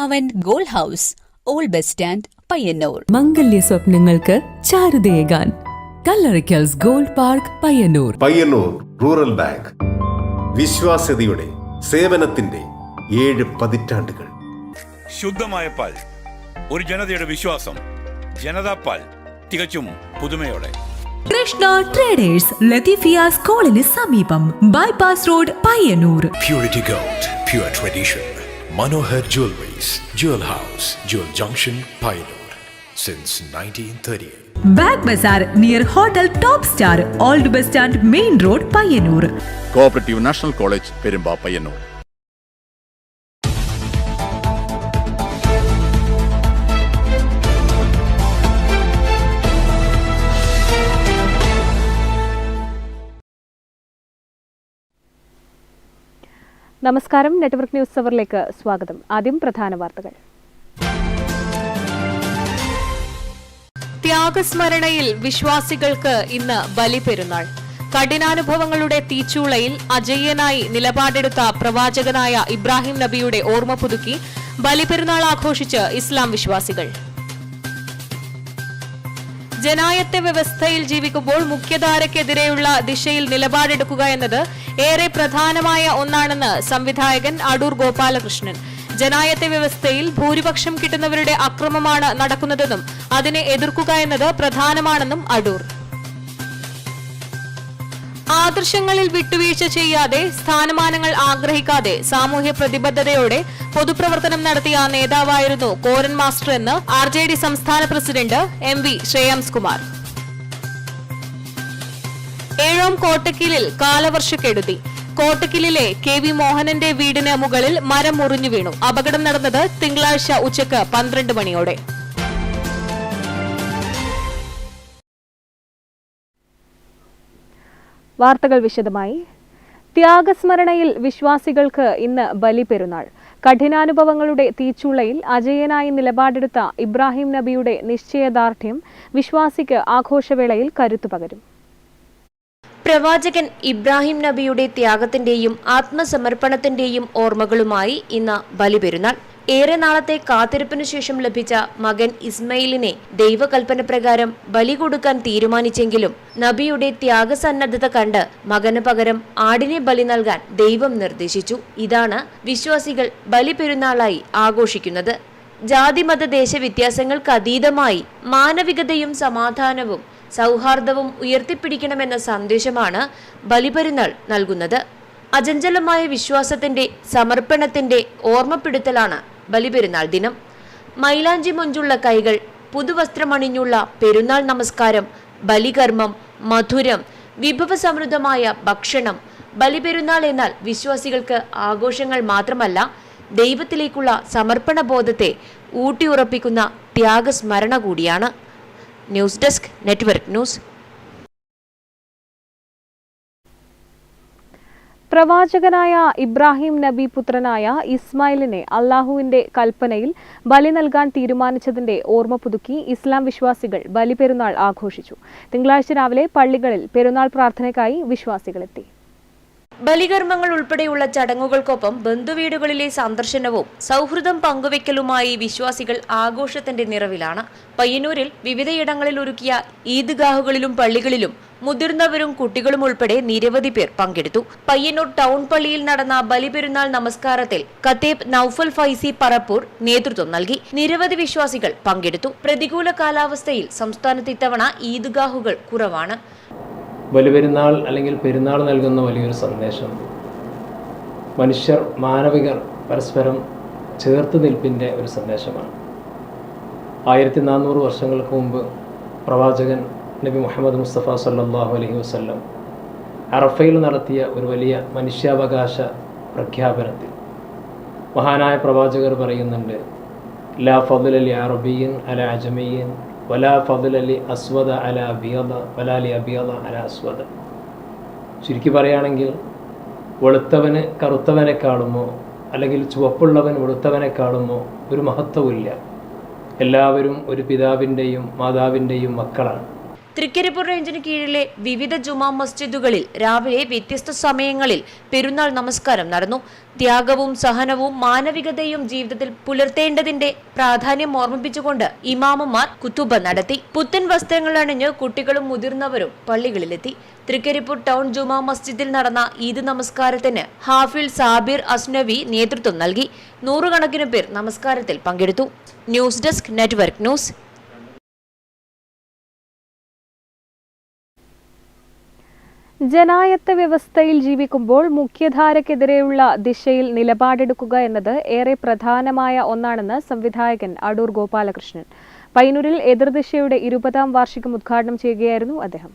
അവൻ gold house old bus stand Payyanur. മംഗല്യ സ്വപ്നങ്ങൾക്ക് ചാരുതയേകാൻ. Kallarickals gold park Payyanur. Payyanur rural bank. വിശ്വാസ്യതയുടെ സേവനത്തിന്റെ ഏഴ് പതിറ്റാണ്ടുകൾ. ശുദ്ധമായ പാൽ ഒരു ജനതയുടെ വിശ്വാസം ജനതാ പാൽ തികച്ചും പുതുമയോടെ. കൃഷ്ണ ട്രേഡേഴ്സ് ലത്തീഫിയ സ്കൂളിന് സമീപം bypass road Payyanur. Purity gold pure tradition. Manohar Jewelries, Jewel House, Jewel Junction, Pioneer. Since 1938. Bag bazaar near hotel top star old bus stand main road Payyanur cooperative national college Perumba Payyanur നമസ്കാരം. Network news അവറിലേക്ക് സ്വാഗതം. ആദ്യം പ്രധാന വാർത്തകൾ. ത്യാഗസ്മരണയിൽ വിശ്വാസികൾക്ക് ഇന്ന് ബലിപെരുന്നാൾ. കഠിനാനുഭവങ്ങളുടെ തീച്ചൂളയിൽ അജയ്യനായി നിലപാടെടുത്ത പ്രവാചകനായ ഇബ്രാഹിം നബിയുടെ ഓർമ്മ പുതുക്കി ബലിപെരുന്നാൾ ആഘോഷിച്ച് ഇസ്ലാം വിശ്വാസികൾ. ജനായത്ത വ്യവസ്ഥയിൽ ജീവിക്കുമ്പോൾ മുഖ്യധാരയ്ക്കെതിരെയുള്ള ദിശയിൽ നിലപാടെടുക്കുക എന്നത് ഏറെ പ്രധാനമായ ഒന്നാണെന്ന് സംവിധായകൻ അടൂർ ഗോപാലകൃഷ്ണൻ. ജനായത്തെ വ്യവസ്ഥയിൽ ഭൂരിപക്ഷം കിട്ടുന്നവരുടെ അക്രമമാണ് നടക്കുന്നതെന്നും അതിനെ എതിർക്കുക എന്നത് പ്രധാനമാണെന്നും അടൂർ. ആദർശങ്ങളിൽ വിട്ടുവീഴ്ച ചെയ്യാതെ സ്ഥാനമാനങ്ങൾ ആഗ്രഹിക്കാതെ സാമൂഹ്യ പ്രതിബദ്ധതയോടെ പൊതുപ്രവർത്തനം നടത്തിയ നേതാവായിരുന്നു കോരൻ മാസ്റ്റർ എന്ന് ആർ ജെ ഡി സംസ്ഥാന president M V Shreyams Kumar ഏഴാം കോട്ടക്കിലിൽ കാലവർഷക്കെടുതി. കോട്ടക്കിലിലെ കെ വി മോഹനന്റെ വീടിന് മുകളിൽ മരം മുറിഞ്ഞു വീണു. അപകടം നടന്നത് തിങ്കളാഴ്ച ഉച്ചയ്ക്ക് പന്ത്രണ്ട് മണിയോടെ. വാർത്തകൾ വിശദമായി. ത്യാഗസ്മരണയിൽ വിശ്വാസികൾക്ക് ഇന്ന് ബലിപെരുന്നാൾ. കഠിനാനുഭവങ്ങളുടെ തീച്ചുളയിൽ അജയനായി നിലപാടെടുത്ത ഇബ്രാഹിം നബിയുടെ നിശ്ചയദാർഢ്യം വിശ്വാസിക്ക് ആഘോഷവേളയിൽ കരുത്തു പകരും. പ്രവാചകൻ ഇബ്രാഹിം നബിയുടെ ത്യാഗത്തിന്റെയും ആത്മസമർപ്പണത്തിന്റെയും ഓർമ്മകളുമായി ഇന്ന് ബലിപെരുന്നാൾ. ഏറെ നാളത്തെ കാത്തിരിപ്പിനു ശേഷം ലഭിച്ച മകൻ ഇസ്മയിലിനെ ദൈവകൽപ്പന പ്രകാരം ബലി കൊടുക്കാൻ തീരുമാനിച്ചെങ്കിലും നബിയുടെ ത്യാഗസന്നദ്ധത കണ്ട് മകന് പകരം ആടിനെ ബലി നൽകാൻ ദൈവം നിർദ്ദേശിച്ചു. ഇതാണ് വിശ്വാസികൾ ബലി പെരുന്നാളായി ആഘോഷിക്കുന്നത്. ജാതിമത ദേശ വ്യത്യാസങ്ങൾക്ക് അതീതമായി മാനവികതയും സമാധാനവും സൗഹാർദ്ദവും ഉയർത്തിപ്പിടിക്കണമെന്ന സന്ദേശമാണ് ബലിപെരുന്നാൾ നൽകുന്നത്. അചഞ്ചലമായ വിശ്വാസത്തിന്റെ സമർപ്പണത്തിന്റെ ഓർമ്മപ്പെടുത്തലാണ് ബലിപെരുന്നാൾ ദിനം. മൈലാഞ്ചി മൊഞ്ചുള്ള കൈകൾ പുതുവസ്ത്രമണിഞ്ഞുള്ള പെരുന്നാൾ നമസ്കാരം ബലികർമ്മം മധുരം വിഭവസമൃദ്ധമായ ഭക്ഷണം ബലിപെരുന്നാൾ എന്നാൽ വിശ്വാസികൾക്ക് ആഘോഷങ്ങൾ മാത്രമല്ല ദൈവത്തിലേക്കുള്ള സമർപ്പണ ബോധത്തെ ഊട്ടിയുറപ്പിക്കുന്ന ത്യാഗസ്മരണ കൂടിയാണ്. News desk network news. പ്രവാചകനായ ഇബ്രാഹിം നബി പുത്രനായ ഇസ്മായിലിനെ അള്ളാഹുവിന്റെ കൽപ്പനയിൽ ബലി നൽകാൻ തീരുമാനിച്ചതിന്റെ ഓർമ്മ പുതുക്കി ഇസ്ലാം വിശ്വാസികൾ ബലിപെരുന്നാൾ ആഘോഷിച്ചു. തിങ്കളാഴ്ച രാവിലെ പള്ളികളിൽ പെരുന്നാൾ പ്രാർത്ഥനയ്ക്കായി വിശ്വാസികളെത്തി. ബലികർമ്മങ്ങൾ ഉൾപ്പെടെയുള്ള ചടങ്ങുകൾക്കൊപ്പം ബന്ധുവീടുകളിലെ സന്ദർശനവും സൗഹൃദം പങ്കുവെക്കലുമായി വിശ്വാസികൾ ആഘോഷത്തിന്റെ നിറവിലാണ്. പയ്യന്നൂരിൽ വിവിധയിടങ്ങളിൽ ഒരുക്കിയ ഈദ്ഗാഹുകളിലും പള്ളികളിലും മുതിർന്നവരും കുട്ടികളും ഉൾപ്പെടെ നിരവധി പേർ പങ്കെടുത്തു. പയ്യന്നൂർ ടൗൺ പള്ളിയിൽ നടന്ന ബലിപെരുന്നാൾ നമസ്കാരത്തിൽ കത്തേബ് നൌഫൽ ഫൈസി പറപ്പൂർ നേതൃത്വം നൽകി. നിരവധി വിശ്വാസികൾ പങ്കെടുത്തു. പ്രതികൂല കാലാവസ്ഥയിൽ സംസ്ഥാനത്ത് ഇത്തവണ ഈദ്ഗാഹുകൾ കുറവാണ്. ബലിപെരുന്നാൾ അല്ലെങ്കിൽ പെരുന്നാൾ നൽകുന്ന വലിയൊരു സന്ദേശം. മനുഷ്യർ മാനവികർ പരസ്പരം ചേർത്ത് നിൽപ്പിന്റെ ഒരു സന്ദേശമാണ്. ആയിരത്തി നാനൂറ് വർഷങ്ങൾക്ക് മുമ്പ് പ്രവാചകൻ നബി മുഹമ്മദ് മുസ്തഫ സല്ലാഹു അലഹി വസ്ല്ലം അറഫയിൽ നടത്തിയ ഒരു വലിയ മനുഷ്യാവകാശ പ്രഖ്യാപനത്തിൽ മഹാനായ പ്രവാചകർ പറയുന്നുണ്ട് ലാ ഫൽ അലി അറബിയൻ അല അജമിയൻ വലാ അസ്വദ അല അല അസ്വദ. ചുരുക്കി പറയുകയാണെങ്കിൽ വെളുത്തവന് കറുത്തവനെക്കാളുമോ അല്ലെങ്കിൽ ചുവപ്പുള്ളവൻ വെളുത്തവനെക്കാളുമോ ഒരു മഹത്വമില്ല എല്ലാവരും ഒരു പിതാവിന്റെയും മാതാവിന്റെയും മക്കളാണ്. തൃക്കരിപ്പൂർ റേഞ്ചിന് കീഴിലെ വിവിധ ജുമാ മസ്ജിദുകളിൽ രാവിലെ വ്യത്യസ്ത സമയങ്ങളിൽ പെരുന്നാൾ നമസ്കാരം നടന്നു. ത്യാഗവും സഹനവും മാനവികതയും ജീവിതത്തിൽ പുലർത്തേണ്ടതിന്റെ പ്രാധാന്യം ഓർമ്മിപ്പിച്ചുകൊണ്ട് ഇമാമുമാർ കുത്തുബ നടത്തി. പുത്തൻ വസ്ത്രങ്ങൾ അണിഞ്ഞ് കുട്ടികളും മുതിർന്നവരും പള്ളികളിലെത്തി. തൃക്കരിപ്പൂർ ടൗൺ ജുമാ മസ്ജിദിൽ നടന്ന ഈദ് നമസ്കാരത്തിന് ഹാഫിൽ സാബിർ അസ്നവി നേതൃത്വം നൽകി. നൂറുകണക്കിന് പേർ നമസ്കാരത്തിൽ പങ്കെടുത്തു. ന്യൂസ് ഡെസ്ക് നെറ്റ്വർക്ക് ന്യൂസ് ജനായത്ത വ്യവസ്ഥയിൽ ജീവിക്കുമ്പോൾ മുഖ്യധാരക്കെതിരെയുള്ള ദിശയിൽ നിലപാടെടുക്കുക എന്നത് ഏറെ പ്രധാനമായ ഒന്നാണെന്ന് സംവിധായകൻ അടൂർ ഗോപാലകൃഷ്ണൻ. പൈനൂരിൽ എതിർദിശയുടെ ഇരുപതാം വാർഷികം ഉദ്ഘാടനം ചെയ്യുകയായിരുന്നു അദ്ദേഹം.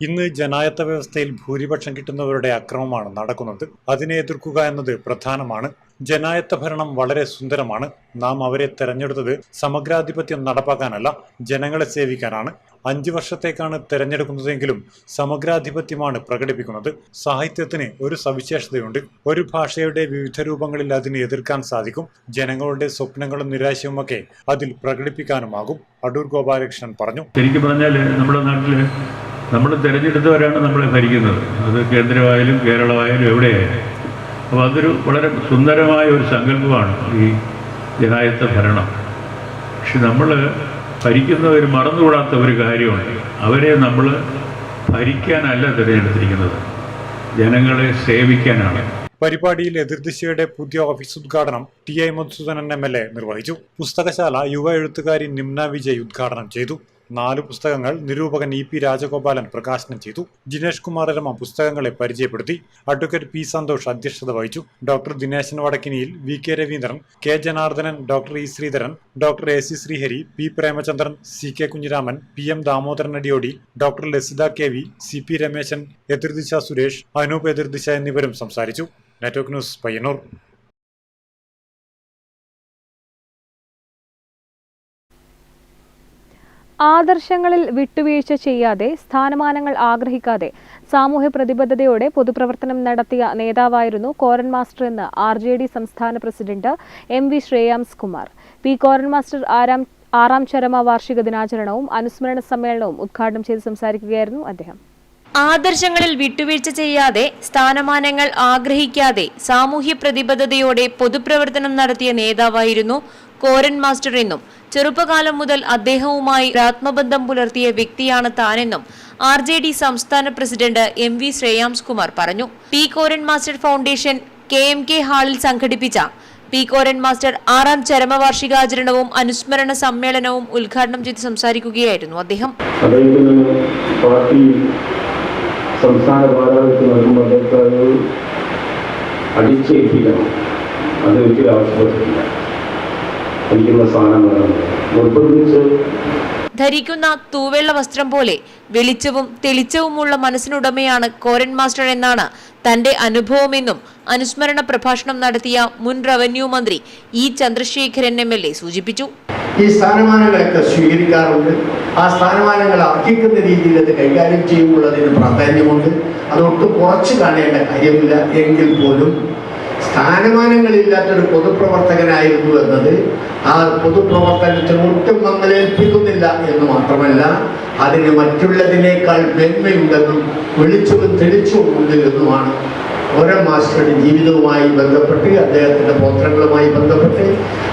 ഇന്ന് ജനായത്ത വ്യവസ്ഥയിൽ ഭൂരിപക്ഷം കിട്ടുന്നവരുടെ അക്രമമാണ് നടക്കുന്നത്. അതിനെ എതിർക്കുക എന്നത് പ്രധാനമാണ്. ജനായത്ത ഭരണം വളരെ സുന്ദരമാണ്. നാം അവരെ തെരഞ്ഞെടുത്തത് സമഗ്രാധിപത്യം നടപ്പാക്കാനല്ല ജനങ്ങളെ സേവിക്കാനാണ്. അഞ്ചു വർഷത്തേക്കാണ് തെരഞ്ഞെടുക്കുന്നതെങ്കിലും സമഗ്രാധിപത്യമാണ് പ്രകടിപ്പിക്കുന്നത്. സാഹിത്യത്തിന് ഒരു സവിശേഷതയുണ്ട്. ഒരു ഭാഷയുടെ വിവിധ രൂപങ്ങളിൽ അതിനെ എതിർക്കാൻ സാധിക്കും. ജനങ്ങളുടെ സ്വപ്നങ്ങളും നിരാശയുമൊക്കെ അതിൽ പ്രകടിപ്പിക്കാനുമാകും. അടൂർ ഗോപാലകൃഷ്ണൻ പറഞ്ഞു. ശരിക്കും പറഞ്ഞാൽ നമ്മുടെ നാട്ടിൽ നമ്മൾ തിരഞ്ഞെടുത്തവരാണ് നമ്മളെ ഭരിക്കുന്നത്. അത് കേന്ദ്രമായാലും കേരളമായാലും എവിടെയായാലും. അപ്പോൾ അതൊരു വളരെ സുന്ദരമായ ഒരു സങ്കല്പമാണ് ഈ ജനായത്ത ഭരണം. പക്ഷെ നമ്മൾ ഭരിക്കുന്നവർ മറന്നുകൂടാത്ത ഒരു കാര്യമുണ്ട് അവരെ നമ്മൾ ഭരിക്കാനല്ല തിരഞ്ഞെടുത്തിരിക്കുന്നത്. ജനങ്ങളെ സേവിക്കാനാണ്. പരിപാടിയിൽ എതിർദിശയുടെ പുതിയ ഓഫീസ് ഉദ്ഘാടനം T I Madhusoodanan M L A നിർവഹിച്ചു. പുസ്തകശാല യുവ എഴുത്തുകാരി നിംന വിജയ് ഉദ്ഘാടനം ചെയ്തു. നാല് പുസ്തകങ്ങൾ നിരൂപകൻ ഇ പി രാജഗോപാലൻ പ്രകാശനം ചെയ്തു. ജിനേഷ് കുമാർ രമ പുസ്തകങ്ങളെ പരിചയപ്പെടുത്തി അഡ്വക്കേറ്റ് പി സന്തോഷ് അധ്യക്ഷത വഹിച്ചു. Doctor Dineshan Vadakkiniyil V K Raveendran K Janardhanan doctor E Sreedharan doctor A C Sreehari P Premachandran C K Kunhiraman P M Damodaran Adiyodi doctor Lasitha K V C P Rameshan Ethirdisha Suresh Anoop Ethirdisha എന്നിവരും സംസാരിച്ചു. Network news Payyanur. ആദർശങ്ങളിൽ വിട്ടുവീഴ്ച ചെയ്യാതെ സ്ഥാനമാനങ്ങൾ ആഗ്രഹിക്കാതെ സാമൂഹ്യ പ്രതിബദ്ധതയോടെ പൊതുപ്രവർത്തനം നടത്തിയ നേതാവായിരുന്നു Koran master എന്ന് ആർ ജെ ഡി സംസ്ഥാന president M V Shreyams Kumar. P Koran master Aram ആറാം ചരമ വാർഷിക ദിനാചരണവും അനുസ്മരണ സമ്മേളനവും ഉദ്ഘാടനം ചെയ്ത് സംസാരിക്കുകയായിരുന്നു അദ്ദേഹം. ആദർശങ്ങളിൽ വിട്ടുവീഴ്ച ചെയ്യാതെ സ്ഥാനമാനങ്ങൾ ആഗ്രഹിക്കാതെ സാമൂഹ്യ പ്രതിബദ്ധതയോടെ പൊതുപ്രവർത്തനം നടത്തിയ നേതാവായിരുന്നു കോരൻ മാസ്റ്റർ എന്നും ചെറുപ്പകാലം മുതൽ അദ്ദേഹവുമായി ആത്മബന്ധം പുലർത്തിയ വ്യക്തിയാണ് താനെന്നും ആർ ജെ ഡി സംസ്ഥാന president M V Shreyams Kumar പറഞ്ഞു. P Koran master foundation K M K ഹാളിൽ സംഘടിപ്പിച്ച പി കോരൻ മാസ്റ്റർ ആറാം ചരമവാർഷികാചരണവും അനുസ്മരണ സമ്മേളനവും ഉദ്ഘാടനം ചെയ്ത് സംസാരിക്കുകയായിരുന്നു അദ്ദേഹം. അടിച്ചേൽപ്പിക്കണം. അത് ഒരിക്കലും ആവശ്യപ്പെട്ടിട്ടില്ല. നിർബന്ധിച്ച് ധരിക്കുന്ന തൂവെള്ള വസ്ത്രം പോലെ വെളിച്ചവും തെളിച്ചവുമുള്ള മനസ്സിനുടമയാണ് കോരൻ മാസ്റ്റർ എന്നാണ് തന്റെ അനുഭവമെന്നും അനുസ്മരണ പ്രഭാഷണം നടത്തിയ മുൻ റവന്യൂ മന്ത്രി E Chandrasekharan M L A സൂചിപ്പിച്ചു. ഈ സ്ഥാനമാനങ്ങളൊക്കെ സ്വീകരിക്കാറുണ്ട്. ആ സ്ഥാനമാനങ്ങൾ അർഹിക്കുന്ന രീതിയിൽ അത് കൈകാര്യം ചെയ്യുമുള്ളതിന് പ്രാധാന്യമുണ്ട്. അതൊട്ടും കുറച്ച് കാണേണ്ട കാര്യമില്ല. എങ്കിൽ പോലും സ്ഥാനമാനങ്ങളില്ലാത്തൊരു പൊതുപ്രവർത്തകനായിരുന്നു എന്നത് ആ പൊതുപ്രവർത്തനത്തിന് ഒട്ടും മങ്ങലേൽപ്പിക്കുന്നില്ല എന്ന് മാത്രമല്ല അതിന് മറ്റുള്ളതിനേക്കാൾ മേന്മയുണ്ടെന്നും വിളിച്ചും തെളിച്ചവും ഉണ്ട് എന്നുമാണ് ഓരോ മാസ്റ്ററുടെ ജീവിതവുമായി ബന്ധപ്പെട്ട് അദ്ദേഹത്തിന്റെ പോത്രങ്ങളുമായി ബന്ധപ്പെട്ട്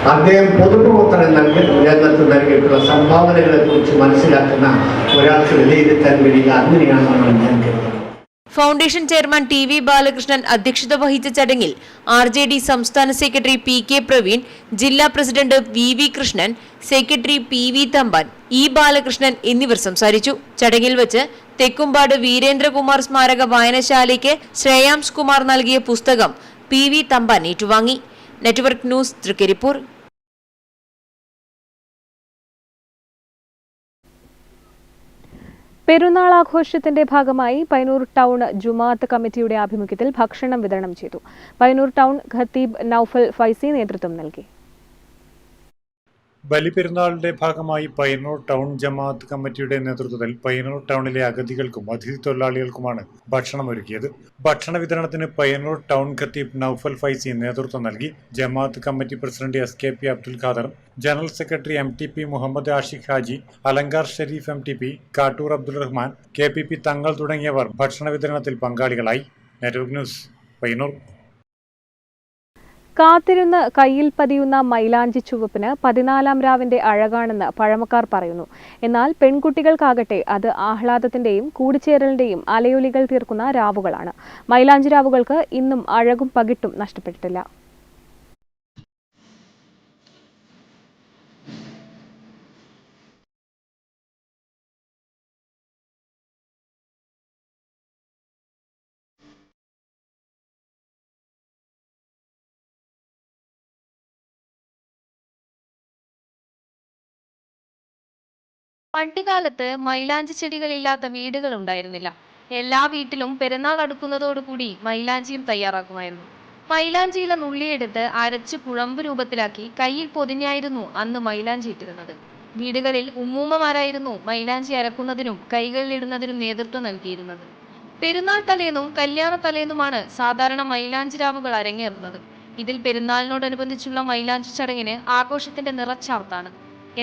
അദ്ദേഹം പൊതുപ്രവർത്തനം നൽകി രംഗത്ത് നൽകിയിട്ടുള്ള സംഭാവനകളെക്കുറിച്ച് മനസ്സിലാക്കുന്ന ഒരാൾക്ക് വിലയിരുത്താൻ കഴിയുക അങ്ങനെയാണെന്നാണ് ഞാൻ കരുതുന്നത്. Foundation chairman T V Balakrishnan അധ്യക്ഷത വഹിച്ച ചടങ്ങിൽ ആർ ജെ ഡി സംസ്ഥാന സെക്രട്ടറി പി കെ പ്രവീൺ ജില്ലാ president V V Krishnan secretary P V Thampan E Balakrishnan എന്നിവർ സംസാരിച്ചു. ചടങ്ങിൽ വെച്ച് തെക്കുംപാട് വീരേന്ദ്രകുമാർ സ്മാരക വായനശാലയ്ക്ക് ശ്രേയാംസ് കുമാർ നൽകിയ പുസ്തകം പി വി തമ്പാൻ ഏറ്റുവാങ്ങി. Network news Trikaripur. പെരുന്നാൾ ആഘോഷത്തിന്റെ ഭാഗമായി പൈനൂർ ടൗൺ ജുമാഅത്ത് കമ്മിറ്റിയുടെ ആഭിമുഖ്യത്തിൽ ഭക്ഷണം വിതരണം ചെയ്തു. പൈനൂർ ടൗൺ ഖത്തീബ് നൌഫൽ ഫൈസി നേതൃത്വം നൽകി. ബലിപെരുന്നാളിന്റെ ഭാഗമായി പയ്യന്നൂർ ടൗൺ ജമാഅത്ത് കമ്മിറ്റിയുടെ നേതൃത്വത്തിൽ പയ്യന്നൂർ ടൗണിലെ അഗതികൾക്കും അതിഥി തൊഴിലാളികൾക്കുമാണ് ഭക്ഷണം ഒരുക്കിയത്. ഭക്ഷണ വിതരണത്തിന് പയ്യന്നൂർ ടൗൺ ഖത്തീബ് നൌഫൽ ഫൈസി നേതൃത്വം നൽകി. ജമാഅത്ത് committee president S K P Abdul Khader general secretary M T P Muhammad Ashiq Haji Alankar Shareef M T P Kattoor Abdul Rahman K P P Thangal തുടങ്ങിയവർ ഭക്ഷണ വിതരണത്തിൽ പങ്കാളികളായി. Network news Payyanur. കാത്തിരുന്ന് കയ്യിൽ പതിയുന്ന മൈലാഞ്ചി ചുവപ്പിന് പതിനാലാം രാവിന്റെ അഴകാണെന്ന് പഴമക്കാർ പറയുന്നു. എന്നാൽ പെൺകുട്ടികൾക്കാകട്ടെ അത് ആഹ്ലാദത്തിന്റെയും കൂടിച്ചേരലിന്റെയും അലയൊലികൾ തീർക്കുന്ന രാവുകളാണ്. മൈലാഞ്ചി രാവുകൾക്ക് ഇന്നും അഴകും പകിട്ടും നഷ്ടപ്പെട്ടിട്ടില്ല. പണ്ടുകാലത്ത് മൈലാഞ്ചി ചെടികളില്ലാത്ത വീടുകൾ ഉണ്ടായിരുന്നില്ല എല്ലാ വീട്ടിലും പെരുന്നാൾ അടുക്കുന്നതോടുകൂടി മൈലാഞ്ചിയും തയ്യാറാക്കുമായിരുന്നു. മൈലാഞ്ചിയിലെ നുള്ളിയെടുത്ത് അരച്ച് കുഴമ്പ് രൂപത്തിലാക്കി കയ്യിൽ പൊതിഞ്ഞായിരുന്നു അന്ന് മൈലാഞ്ചി ഇട്ടിരുന്നത്. വീടുകളിൽ ഉമ്മൂമ്മമാരായിരുന്നു മൈലാഞ്ചി അരക്കുന്നതിനും കൈകളിലിടുന്നതിനും നേതൃത്വം നൽകിയിരുന്നത്. പെരുന്നാൾ തലേന്നും കല്യാണ തലേന്നുമാണ് സാധാരണ മൈലാഞ്ചി രാവുകൾ അരങ്ങേറുന്നത്. ഇതിൽ പെരുന്നാളിനോടനുബന്ധിച്ചുള്ള മൈലാഞ്ചി ചടങ്ങിന് ആഘോഷത്തിന്റെ നിറച്ചാർത്താണ്.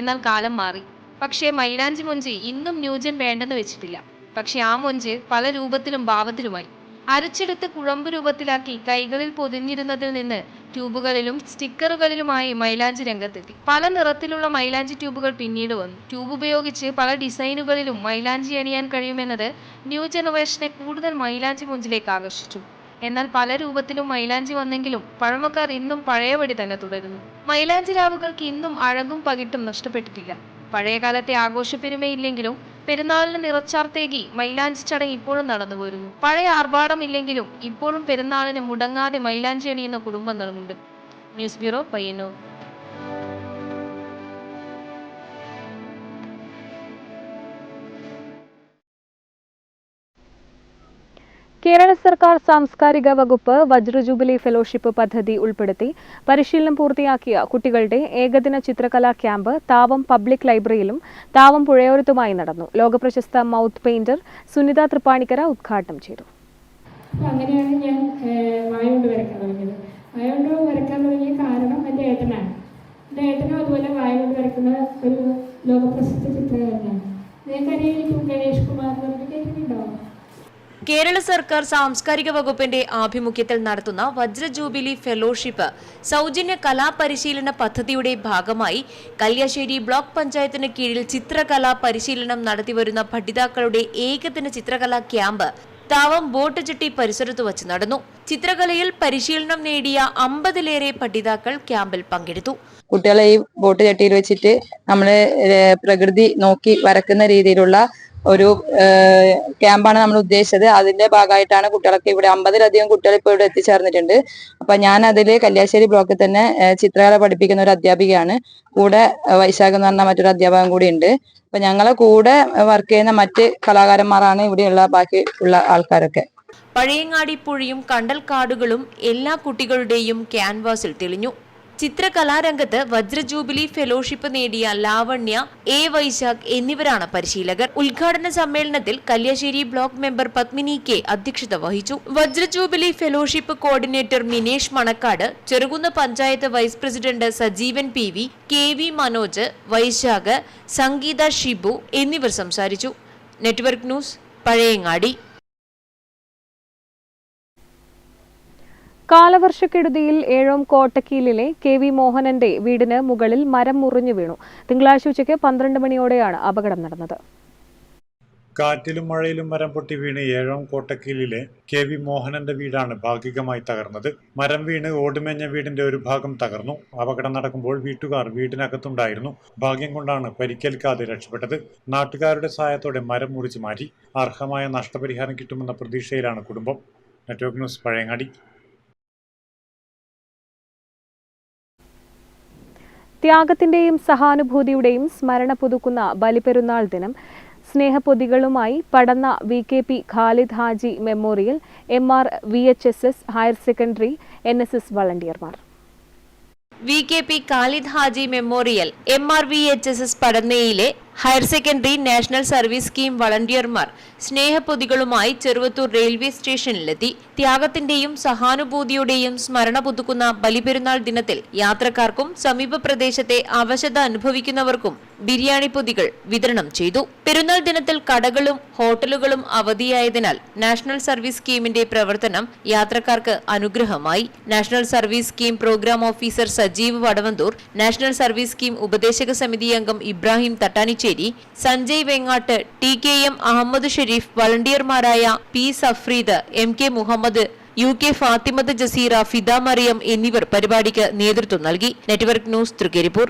എന്നാൽ കാലം മാറി. പക്ഷേ മൈലാഞ്ചി മൊഞ്ചി ഇന്നും ന്യൂജൻ വേണ്ടെന്ന് വെച്ചിട്ടില്ല. പക്ഷേ ആ മൊഞ്ച് പല രൂപത്തിലും ഭാവത്തിലുമായി. അരച്ചെടുത്ത് കുഴമ്പ് രൂപത്തിലാക്കി കൈകളിൽ പൊതിഞ്ഞിരുന്നതിൽ നിന്ന് ട്യൂബുകളിലും സ്റ്റിക്കറുകളിലുമായി മൈലാഞ്ചി രംഗത്തെത്തി. പല നിറത്തിലുള്ള മൈലാഞ്ചി ട്യൂബുകൾ പിന്നീട് വന്നു. ട്യൂബ് ഉപയോഗിച്ച് പല ഡിസൈനുകളിലും മൈലാഞ്ചി അണിയാൻ കഴിയുമെന്നത് ന്യൂ ജനറേഷനെ കൂടുതൽ മൈലാഞ്ചി മുഞ്ചിലേക്ക് ആകർഷിച്ചു. എന്നാൽ പല രൂപത്തിലും മൈലാഞ്ചി വന്നെങ്കിലും പഴമക്കാർ ഇന്നും പഴയപടി തന്നെ തുടരുന്നു. മൈലാഞ്ചി രാവുകൾക്ക് ഇന്നും അഴകും പകിട്ടും നഷ്ടപ്പെട്ടിട്ടില്ല. പഴയകാലത്തെ ആഘോഷപ്പെരുമയില്ലെങ്കിലും പെരുന്നാളിന് നിറച്ചാർത്തേകി മൈലാഞ്ചി ചടങ്ങ് ഇപ്പോഴും നടന്നു വരുന്നു പഴയ ആർഭാടമില്ലെങ്കിലും ഇപ്പോഴും പെരുന്നാളിന് മുടങ്ങാതെ മൈലാഞ്ചി അണിയുന്ന കുടുംബങ്ങളുണ്ട് ന്യൂസ് ബ്യൂറോ പയ്യന്നൂർ. കേരള സർക്കാർ സാംസ്കാരിക വകുപ്പ് വജ്രജൂബിലി ഫെലോഷിപ്പ് പദ്ധതി ഉൾപ്പെടുത്തി പരിശീലനം പൂർത്തിയാക്കിയ കുട്ടികളുടെ ഏകദിന ചിത്രകലാ ക്യാമ്പ് താവം പബ്ലിക് ലൈബ്രറിയിലും താവം പുഴയോരത്തുമായി നടന്നു. ലോകപ്രശസ്ത മൗത്ത് പെയിന്റർ സുനിത തൃപ്പാണിക്കര ഉദ്ഘാടനം ചെയ്തു. ഞാൻ കാരണം ഏട്ടനാണ്. അതുപോലെ ഒരു ലോകപ്രസിദ്ധ ചിത്രകാരനാണ്. കുമാർ കേരള സർക്കാർ സാംസ്കാരിക വകുപ്പിന്റെ ആഭിമുഖ്യത്തിൽ നടത്തുന്ന വജ്ര ജൂബിലി ഫെലോഷിപ്പ് സൗജന്യ കലാപരിശീലന പദ്ധതിയുടെ ഭാഗമായി കല്യാശ്ശേരി ബ്ലോക്ക് പഞ്ചായത്തിന് കീഴിൽ ചിത്രകലാ പരിശീലനം നടത്തിവരുന്ന പഠിതാക്കളുടെ ഏകദിന ചിത്രകലാ ക്യാമ്പ് താവം ബോട്ട് ചെട്ടി പരിസരത്ത് വച്ച് നടന്നു. ചിത്രകലയിൽ പരിശീലനം നേടിയ അമ്പതിലേറെ പഠിതാക്കൾ ക്യാമ്പിൽ പങ്കെടുത്തു. കുട്ടികളെ ഈ ബോട്ട് ചട്ടിയിൽ വെച്ചിട്ട് നമ്മൾ പ്രകൃതി നോക്കി വരക്കുന്ന രീതിയിലുള്ള ഒരു ക്യാമ്പാണ് നമ്മൾ ഉദ്ദേശിച്ചത്. അതിന്റെ ഭാഗമായിട്ടാണ് കുട്ടികളൊക്കെ ഇവിടെ അമ്പതിലധികം കുട്ടികൾ ഇപ്പോൾ ഇവിടെ എത്തിച്ചേർന്നിട്ടുണ്ട്. അപ്പൊ ഞാൻ അതിൽ കല്യാശ്ശേരി ബ്ലോക്കിൽ തന്നെ ചിത്രകല പഠിപ്പിക്കുന്ന ഒരു അധ്യാപികയാണ്. കൂടെ വൈശാഖ് എന്ന് പറഞ്ഞ മറ്റൊരു അധ്യാപകൻ കൂടി ഉണ്ട്. അപ്പൊ ഞങ്ങളെ കൂടെ വർക്ക് ചെയ്യുന്ന മറ്റ് കലാകാരന്മാരാണ് ഇവിടെയുള്ള ബാക്കി ഉള്ള ആൾക്കാരൊക്കെ. പഴയങ്ങാടി പുഴയും കണ്ടൽക്കാടുകളും എല്ലാ കുട്ടികളുടെയും ക്യാൻവാസിൽ തെളിഞ്ഞു. ചിത്രകലാരംഗത്ത് വജ്രജൂബിലി ഫെലോഷിപ്പ് നേടിയ ലാവണ്യ എ വൈശാഖ് എന്നിവരാണ് പരിശീലകർ. ഉദ്ഘാടന സമ്മേളനത്തിൽ Kalliasseri block member Padmini K അധ്യക്ഷത വഹിച്ചു. വജ്രജൂബിലി fellowship coordinator Minesh Manakkad Cherukunna panchayat vice president Sajeevan P V K V Manoj Vaisakh Sangeetha Shibu എന്നിവർ സംസാരിച്ചു. Network news Pazhayangadi. കാലവർഷക്കെടുതിയിൽ ഏഴോം കോട്ടക്കീലിലെ കെ വി മോഹനന്റെ വീടിന് മുകളിൽ മരം മുറിഞ്ഞു വീണു. തിങ്കളാഴ്ച ഉച്ചയ്ക്ക് പന്ത്രണ്ട് മണിയോടെയാണ് അപകടം നടന്നത്. കാറ്റിലും മഴയിലും മരം പൊട്ടി വീണ് ഏഴാം കോട്ടക്കീലിലെ കെ വി മോഹനന്റെ വീടാണ് ഭാഗികമായി തകർന്നത്. മരം വീണ് ഓടുമേഞ്ഞ വീടിന്റെ ഒരു ഭാഗം തകർന്നു. അപകടം നടക്കുമ്പോൾ വീട്ടുകാർ വീടിനകത്തുണ്ടായിരുന്നു. ഭാഗ്യം കൊണ്ടാണ് പരിക്കേൽക്കാതെ രക്ഷപ്പെട്ടത്. നാട്ടുകാരുടെ സഹായത്തോടെ മരം മുറിച്ചു മാറ്റി. അർഹമായ നഷ്ടപരിഹാരം കിട്ടുമെന്ന പ്രതീക്ഷയിലാണ് കുടുംബം. Network news Pazhayangadi. ത്യാഗത്തിന്റെയും സഹാനുഭൂതിയുടെയും സ്മരണ പുതുക്കുന്ന ബലിപെരുന്നാൾ ദിനം. സ്നേഹപൊതികളുമായി Padanna V K P Khalid Haji memorial M R V H S S higher secondary N S S വളണ്ടിയർമാർ. V K P Khalid Haji memorial M R V H S S പടന്നയിലെ higher secondary national service scheme വളണ്ടിയർമാർ സ്നേഹപൊതികളുമായി Cheruvathur railway സ്റ്റേഷനിലെത്തി. ത്യാഗത്തിന്റെയും സഹാനുഭൂതിയുടെയും സ്മരണ പുതുക്കുന്ന ബലിപെരുന്നാൾ ദിനത്തിൽ യാത്രക്കാർക്കും സമീപ പ്രദേശത്തെ അവശത അനുഭവിക്കുന്നവർക്കും ബിരിയാണി പൊതികൾ വിതരണം ചെയ്തു. പെരുന്നാൾ ദിനത്തിൽ കടകളും ഹോട്ടലുകളും അവധിയായതിനാൽ നാഷണൽ സർവീസ് സ്കീമിന്റെ പ്രവർത്തനം യാത്രക്കാർക്ക് അനുഗ്രഹമായി. National service scheme programme officer Sajeev Vadavanthoor national service scheme ഉപദേശക സമിതി അംഗം Ibrahim Thattanicheri Sanjay Vengattu T K M Ahammed Shareef വളണ്ടിയർമാരായ P Safreed M K Muhammad U K Fathimath Jaseera Fida Mariyam എന്നിവർ പരിപാടിക്ക് നേതൃത്വം നൽകി. Network news Trikaripur.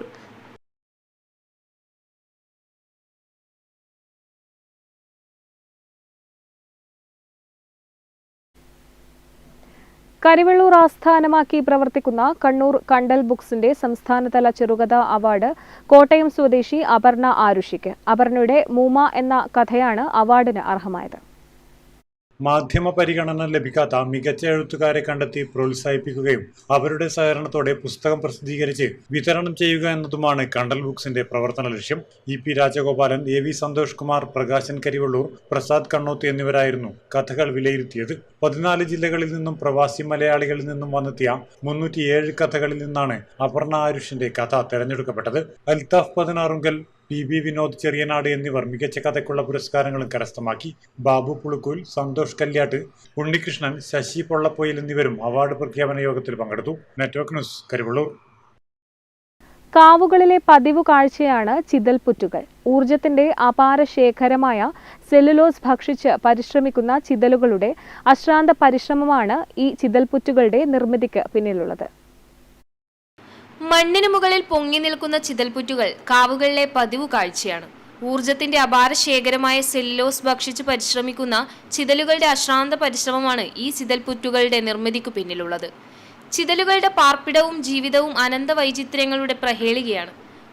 കരിവെള്ളൂർ ആസ്ഥാനമാക്കി പ്രവർത്തിക്കുന്ന കണ്ണൂർ കണ്ടൽ ബുക്സിന്റെ സംസ്ഥാനതല ചെറുകഥ അവാർഡ് കോട്ടയം സ്വദേശി അപർണ ആരുഷിക്ക്. അപർണയുടെ മൂമ എന്ന കഥയാണ് അവാർഡിന് അർഹമായത്. മാധ്യമ പരിഗണന ലഭിക്കാത്ത മികച്ച എഴുത്തുകാരെ കണ്ടെത്തി പ്രോത്സാഹിപ്പിക്കുകയും അവരുടെ സഹകരണത്തോടെ പുസ്തകം പ്രസിദ്ധീകരിച്ച് വിതരണം ചെയ്യുക എന്നതുമാണ് കണ്ടൽ ബുക്സിന്റെ പ്രവർത്തന ലക്ഷ്യം. E P Rajagopalan A V Santhosh Kumar Prakashan Karivellur Prasad Kannoth എന്നിവരായിരുന്നു കഥകൾ വിലയിരുത്തിയത്. പതിനാല് ജില്ലകളിൽ നിന്നും പ്രവാസി മലയാളികളിൽ നിന്നും വന്നെത്തിയ മുന്നൂറ്റിയേഴ് കഥകളിൽ നിന്നാണ് അപർണ ആരുഷിന്റെ കഥ തെരഞ്ഞെടുക്കപ്പെട്ടത്. അൽതാഫ് പതിനാറുങ്കൽ പി ബി വിനോദ് ചെറിയനാട് എന്നിവർ മികച്ച കഥയ്ക്കുള്ള പുരസ്കാരങ്ങളും കരസ്ഥമാക്കി. ബാബു പുളുക്കൂൽ സന്തോഷ് കല്യാട്ട് ഉണ്ണികൃഷ്ണൻ ശശി പൊള്ളപ്പൊയിൽ എന്നിവരും അവാർഡ് പ്രഖ്യാപന യോഗത്തിൽ പങ്കെടുത്തു. Network news Karuvallur. കാവുകളിലെ പതിവ് കാഴ്ചയാണ് ചിതൽപുറ്റുകൾ ഊർജത്തിന്റെ അപാര ശേഖരമായ സെല്ലുലോസ് ഭക്ഷിച്ച് പരിശ്രമിക്കുന്ന ചിതലുകളുടെ അശ്രാന്ത പരിശ്രമമാണ് ഈ ചിതൽപുറ്റുകളുടെ നിർമ്മിതിക്ക് പിന്നിലുള്ളത്. മണ്ണിന് മുകളിൽ പൊങ്ങി നിൽക്കുന്ന ചിതൽപുറ്റുകൾ കാവുകളിലെ പതിവ് കാഴ്ചയാണ്. ഊർജത്തിന്റെ അപാര ശേഖരമായ സെല്ലോസ് ഭക്ഷിച്ച് പരിശ്രമിക്കുന്ന ചിതലുകളുടെ അശ്രാന്ത പരിശ്രമമാണ് ഈ ചിതൽപുറ്റുകളുടെ നിർമ്മിതിക്കു പിന്നിലുള്ളത്. ചിതലുകളുടെ പാർപ്പിടവും ജീവിതവും അനന്ത വൈചിത്ര്യങ്ങളുടെ പ്രഹേളികയാണ്.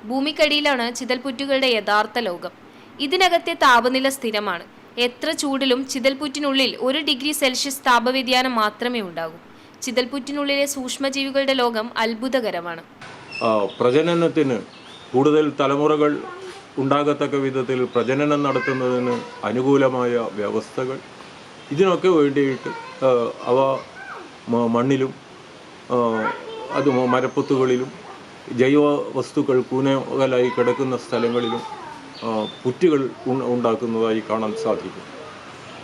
ഭൂമിക്കടിയിലാണ് ചിതൽപുറ്റുകളുടെ യഥാർത്ഥ ലോകം. ഇതിനകത്തെ താപനില സ്ഥിരമാണ്. എത്ര ചൂടിലും ചിതൽപുറ്റിനുള്ളിൽ ഒരു ഡിഗ്രി സെൽഷ്യസ് താപവ്യതിയാനം മാത്രമേ ഉണ്ടാകൂ. ചിതൽപുറ്റിനുള്ളിലെ സൂക്ഷ്മജീവികളുടെ ലോകം അത്ഭുതകരമാണ്. പ്രജനനത്തിന് കൂടുതൽ തലമുറകൾ ഉണ്ടാകത്തക്ക വിധത്തിൽ പ്രജനനം നടത്തുന്നതിന് അനുകൂലമായ വ്യവസ്ഥകൾ ഇതിനൊക്കെ വേണ്ടിയിട്ട് അവ മണ്ണിലും അത് മരപ്പൊത്തുകളിലും ജൈവ വസ്തുക്കൾ കൂനകലായി കിടക്കുന്ന സ്ഥലങ്ങളിലും പുറ്റുകൾ ഉണ്ടാക്കുന്നതായി കാണാൻ സാധിക്കും.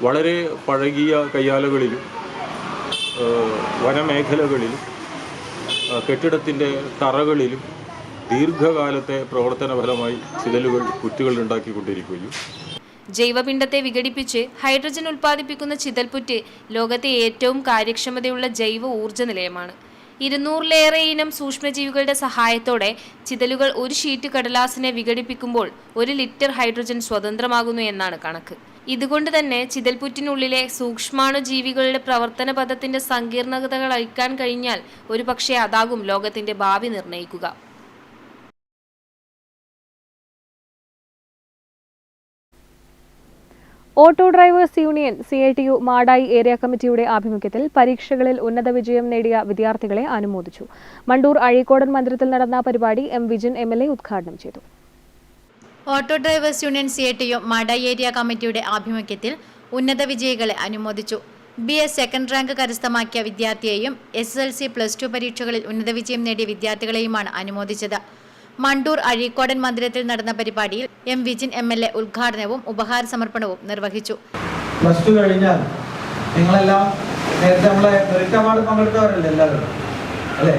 വളരെ പഴകിയ കയ്യാലകളിലും വനമേഖലകളിലും കെട്ടിടത്തിന്റെ തറകളിലും ദീർഘകാലത്തെ പ്രവർത്തന ഫലമായി ചിതലുകൾ പുറ്റുകൾ ഉണ്ടാക്കിക്കൊണ്ടിരിക്കുകയും. ജൈവപിണ്ഡത്തെ വിഘടിപ്പിച്ച് ഹൈഡ്രജൻ ഉൽപ്പാദിപ്പിക്കുന്ന ചിതൽപുറ്റ് ലോകത്തെ ഏറ്റവും കാര്യക്ഷമതയുള്ള ജൈവ ഊർജ നിലയമാണ് ഇരുന്നൂറിലേറെ ഇനം സൂക്ഷ്മജീവികളുടെ സഹായത്തോടെ ചിതലുകൾ ഒരു ഷീറ്റ് കടലാസിനെ വിഘടിപ്പിക്കുമ്പോൾ ഒരു ലിറ്റർ ഹൈഡ്രജൻ സ്വതന്ത്രമാകുന്നു എന്നാണ് കണക്ക്. ഇതുകൊണ്ട് തന്നെ ചിതൽപുറ്റിനുള്ളിലെ സൂക്ഷ്മാണു ജീവികളുടെ പ്രവർത്തന പദത്തിന്റെ സങ്കീർണതകൾ അഴിക്കാൻ കഴിഞ്ഞാൽ ഒരു പക്ഷേ അതാകും ലോകത്തിന്റെ ഭാവി നിർണയിക്കുക auto drivers union C I T U Madayi area കമ്മിറ്റിയുടെ ആഭിമുഖ്യത്തിൽ പരീക്ഷകളിൽ ഉന്നത വിജയം നേടിയ വിദ്യാർത്ഥികളെ അനുമോദിച്ചു. മണ്ടൂർ അഴീക്കോടൻ മന്ദിരത്തിൽ നടന്ന പരിപാടി എം വിജിൻ എ ഉദ്ഘാടനം ചെയ്തു. Auto drivers union C T U മട ഏരിയ കമ്മിറ്റിയുടെ ആഭിമുഖ്യത്തിൽ ഉന്നത വിജയികളെ അനുമോദിച്ചു. ബി എസ് സെക്കൻഡ് റാങ്ക് കരസ്ഥമാക്കിയ വിദ്യാർത്ഥിയെയും S L C plus two പരീക്ഷകളിൽ ഉന്നത വിജയം നേടിയ വിദ്യാർത്ഥികളെയുമാണ് അനുമോദിച്ചത്. മണ്ടൂർ അഴീക്കോടൻ മന്ദിരത്തിൽ നടന്ന പരിപാടിയിൽ M Vijin M L A ഉദ്ഘാടനവും ഉപഹാര സമർപ്പണവും നിർവഹിച്ചു. പ്ലസ് ടു കഴിഞ്ഞാൽ നിങ്ങളെല്ലാം നേരത്തെ നമ്മളെ പങ്കെടുത്തവരല്ലേ എല്ലാവരും? അല്ലേ?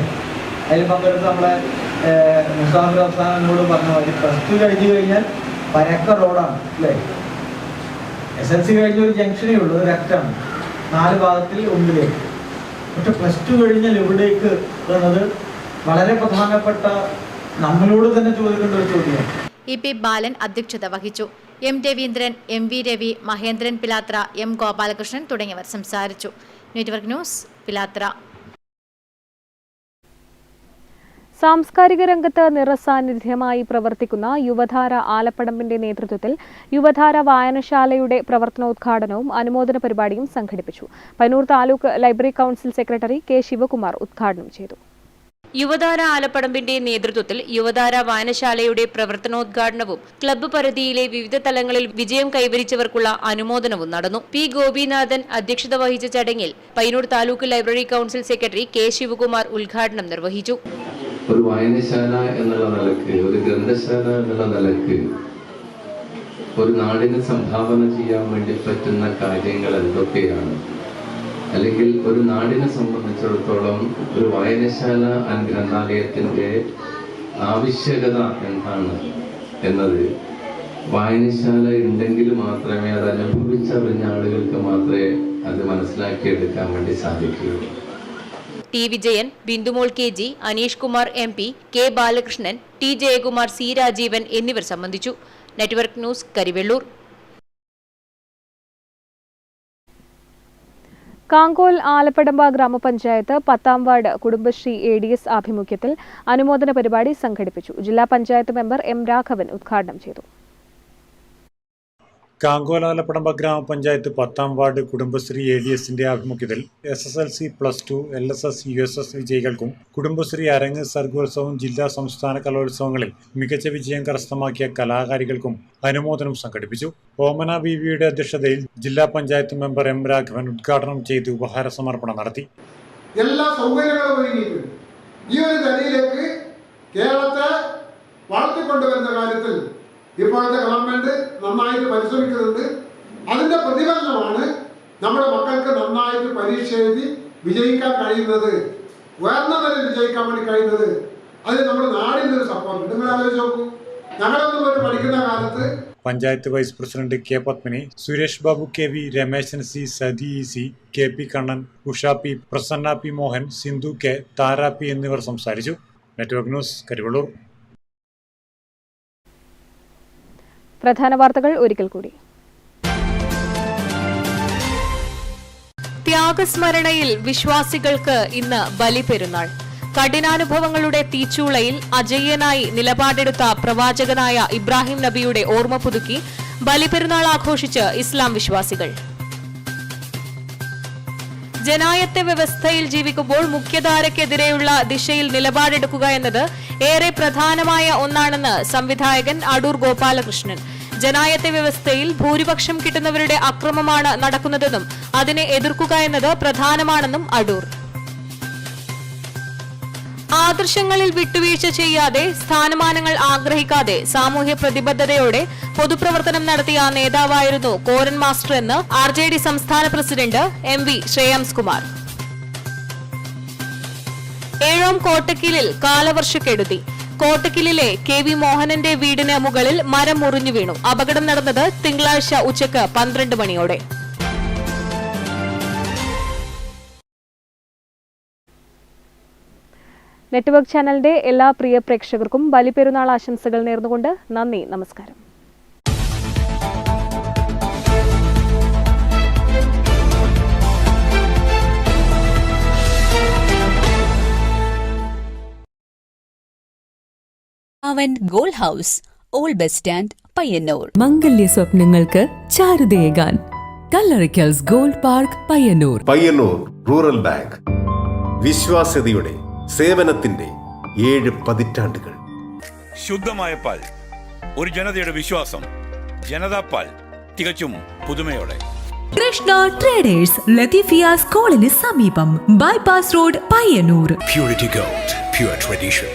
അതിൽ പങ്കെടുത്ത് നമ്മളെ മുസാഫിർ പറഞ്ഞ മാതിരി പ്ലസ് ടു കഴിഞ്ഞു കഴിഞ്ഞാൽ പരക്ക റോഡാണ് അല്ലേ? എസ് എൽ സി കഴിഞ്ഞ ഒരു ജംഗ്ഷനേ ഉള്ളൂ അറ്റാണ് നാല് ഭാഗത്തിൽ ഉള്ളിലേക്ക്. പക്ഷെ പ്ലസ് ടു കഴിഞ്ഞാൽ എവിടേക്ക് എന്നത് വളരെ പ്രധാനപ്പെട്ട നമ്മളോട് തന്നെ ചോദിക്കേണ്ട ഒരു ചോദ്യമാണ്. ഇ പി ബാലൻ അധ്യക്ഷത വഹിച്ചു. M Raveendran M V Ravi Mahendran Pilathara M Gopalakrishnan തുടങ്ങിയവർ സംസാരിച്ചു. Network news Pilathara. സാംസ്കാരിക രംഗത്ത് നിറസാന്നിധ്യമായി പ്രവർത്തിക്കുന്ന യുവധാര ആലപ്പടമ്പിന്റെ നേതൃത്വത്തിൽ യുവധാര വായനശാലയുടെ പ്രവർത്തനോദ്ഘാടനവും അനുമോദന പരിപാടിയും സംഘടിപ്പിച്ചു. Panoor taluk library council secretary K Sivakumar ഉദ്ഘാടനം ചെയ്തു. യുവതാര ആലപ്പടമ്പിന്റെ നേതൃത്വത്തിൽ യുവതാര വായനശാലയുടെ പ്രവർത്തനോദ്ഘാടനവും ക്ലബ്ബ് പരിധിയിലെ വിവിധ തലങ്ങളിൽ വിജയം കൈവരിച്ചവർക്കുള്ള അനുമോദനവും നടന്നു. പി ഗോപിനാഥൻ അധ്യക്ഷത വഹിച്ച ചടങ്ങിൽ Payyanur taluk library council secretary K Sivakumar ഉദ്ഘാടനം നിർവഹിച്ചു. ഒരു വായനശാല എന്നുള്ള നിലയ്ക്ക് ഒരു ഗ്രന്ഥശാല എന്നുള്ള നിലയ്ക്ക് ഒരു നാടിന് സംഭാവന ചെയ്യാൻ വേണ്ടി പറ്റുന്ന കാര്യങ്ങൾ എന്തൊക്കെയാണ്? അല്ലെങ്കിൽ ഒരു നാടിനെ സംബന്ധിച്ചിടത്തോളം ഒരു വായനശാല ഗ്രന്ഥാലയത്തിന്റെ ആവശ്യകത എന്താണ് എന്നത്? വായനശാല ഉണ്ടെങ്കിൽ മാത്രമേ അത് അനുഭവിച്ചറിഞ്ഞ ആളുകൾക്ക് മാത്രമേ അത് മനസ്സിലാക്കിയെടുക്കാൻ വേണ്ടി സാധിക്കുകയുള്ളൂ. T Vijayan Bindumol K G Aneesh Kumar M P K Balakrishnan T Jayakumar C Rajeevan എന്നിവർ സംബന്ധിച്ചു. Network news Karivellur. Kankol Alappadamba ഗ്രാമപഞ്ചായത്ത് പത്താം ward Kudumbashree A D S ആഭിമുഖ്യത്തിൽ അനുമോദന പരിപാടി സംഘടിപ്പിച്ചു. ജില്ലാ പഞ്ചായത്ത് മെമ്പർ എം രാഘവൻ ഉദ്ഘാടനം ചെയ്തു. കാങ്കോൽ ആലപ്പടമ്പ ഗ്രാമപഞ്ചായത്ത് പത്താം വാർഡ് കുടുംബശ്രീ എ ഡി എസിന്റെ ആഭിമുഖ്യത്തിൽ S S L C plus two L S S U S S വിജയികൾക്കും Kudumbashree അരങ്ങ് സർഗോത്സവം ജില്ലാ സംസ്ഥാന കലോത്സവങ്ങളിൽ മികച്ച വിജയം കരസ്ഥമാക്കിയ കലാകാരികൾക്കും അനുമോദനം സംഘടിപ്പിച്ചു. ഓമന ബിവിയുടെ അധ്യക്ഷതയിൽ ജില്ലാ പഞ്ചായത്ത് മെമ്പർ എം രാഘവൻ ഉദ്ഘാടനം ചെയ്ത് ഉപഹാര സമർപ്പണം നടത്തി. എല്ലാ സൗകര്യങ്ങളും ഈ ഒരു നിലയിലേക്ക് കേരളത്തെ വളർത്തിക്കൊണ്ടുവരുന്ന കാര്യത്തിൽ ഇപ്പോഴത്തെ ഗവൺമെന്റ് നന്നായിട്ട് പരിശ്രമിക്കുന്നുണ്ട്. അതിന്റെ പ്രതിഫലനമാണ് നമ്മുടെ മക്കൾക്ക് നന്നായിട്ട് പരീക്ഷ എഴുതി വിജയിക്കാൻ കഴിയുന്നത്. ഉയർന്ന നിലയിൽ വിജയിക്കാൻ വേണ്ടി കഴിയുന്നത്. അതിന് നമ്മുടെ നാടിന്റെ ഒരു സപ്പോർട്ട് നിങ്ങൾ ആലോചിച്ച് നോക്കൂ. പഠിക്കുന്ന കാലത്ത് panchayat vice president K Padmini Suresh Babu K V Rameshan C Sathi E C K P Kannan Usha P Prasanna P Mohan Sindhu K Thara P എന്നിവർ സംസാരിച്ചു. Network news Karivellur. പ്രധാന വാർത്തകൾ ഒരിക്കൽ കൂടി. ത്യാഗസ്മരണയിൽ വിശ്വാസികൾക്ക് ഇന്ന് ബലിപെരുന്നാൾ. കഠിനാനുഭവങ്ങളുടെ തീച്ചൂളയിൽ അജയ്യനായി നിലപാടെടുത്ത പ്രവാചകനായ ഇബ്രാഹിം നബിയുടെ ഓർമ്മ പുതുക്കി ബലിപെരുന്നാൾ ആഘോഷിച്ച് ഇസ്ലാം വിശ്വാസികൾ. ജനായത്തെ വ്യവസ്ഥയിൽ ജീവിക്കുമ്പോൾ മുഖ്യധാരയ്ക്കെതിരെയുള്ള ദിശയിൽ നിലപാടെടുക്കുക എന്നത് ഏറെ പ്രധാനമായ ഒന്നാണെന്ന് സംവിധായകൻ അടൂർ ഗോപാലകൃഷ്ണൻ. ജനായത്തെ വ്യവസ്ഥയിൽ ഭൂരിപക്ഷം കിട്ടുന്നവരുടെ അക്രമമാണ് നടക്കുന്നതെന്നും അതിനെ എതിർക്കുക എന്നത് പ്രധാനമാണെന്നും അടൂർ. ആദർശങ്ങളിൽ വിട്ടുവീഴ്ച ചെയ്യാതെ സ്ഥാനമാനങ്ങൾ ആഗ്രഹിക്കാതെ സാമൂഹ്യ പ്രതിബദ്ധതയോടെ പൊതുപ്രവർത്തനം നടത്തിയ നേതാവായിരുന്നു കോരൻ മാസ്റ്റർ എന്ന് ആർ ജെ ഡി സംസ്ഥാന president M V Shreyams Kumar ഏഴാം കോട്ടക്കിലിൽ കാലവർഷക്കെടുതി. കോട്ടക്കിലിലെ കെ വി മോഹനന്റെ വീടിന് മുകളിൽ മരം മുറിഞ്ഞു വീണു. അപകടം നടന്നത് തിങ്കളാഴ്ച ഉച്ചയ്ക്ക് പന്ത്രണ്ട് മണിയോടെ. നെറ്റ്വർക്ക് ചാനലിന്റെ എല്ലാ പ്രിയ പ്രേക്ഷകർക്കും ബലിപെരുന്നാൾ ആശംസകൾ നേർന്നുകൊണ്ട് നന്ദി നമസ്കാരം. അവൻ gold house old bus stand Payyanur. മംഗല്യ സ്വപ്നങ്ങൾക്ക് ചാരുതയേകാൻ. Kallarickals gold park Payyanur. Payyanur rural bank. വിശ്വാസ്യതയുടെ സേവനത്തിന്റെ ഏഴ് പതിറ്റാണ്ടുകൾ. ശുദ്ധമായ പാൽ ഒരു ജനതയുടെ വിശ്വാസം ജനതാ പാൽ തികച്ചും പുതുമയോടെ. കൃഷ്ണ ട്രേഡേഴ്സ് ലത്തീഫിയ സ്കൂളിന് സമീപം bypass road Payyanur purity Purity Gold, tradition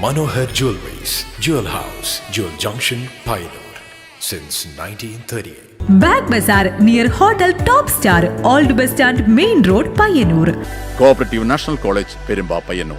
Manohar Manohar Jewelries, house House, junction Payyanur since nineteen 1938. Bag bazaar near hotel top star old bus stand main road Payyanur. Cooperative national college Perumba Payyanur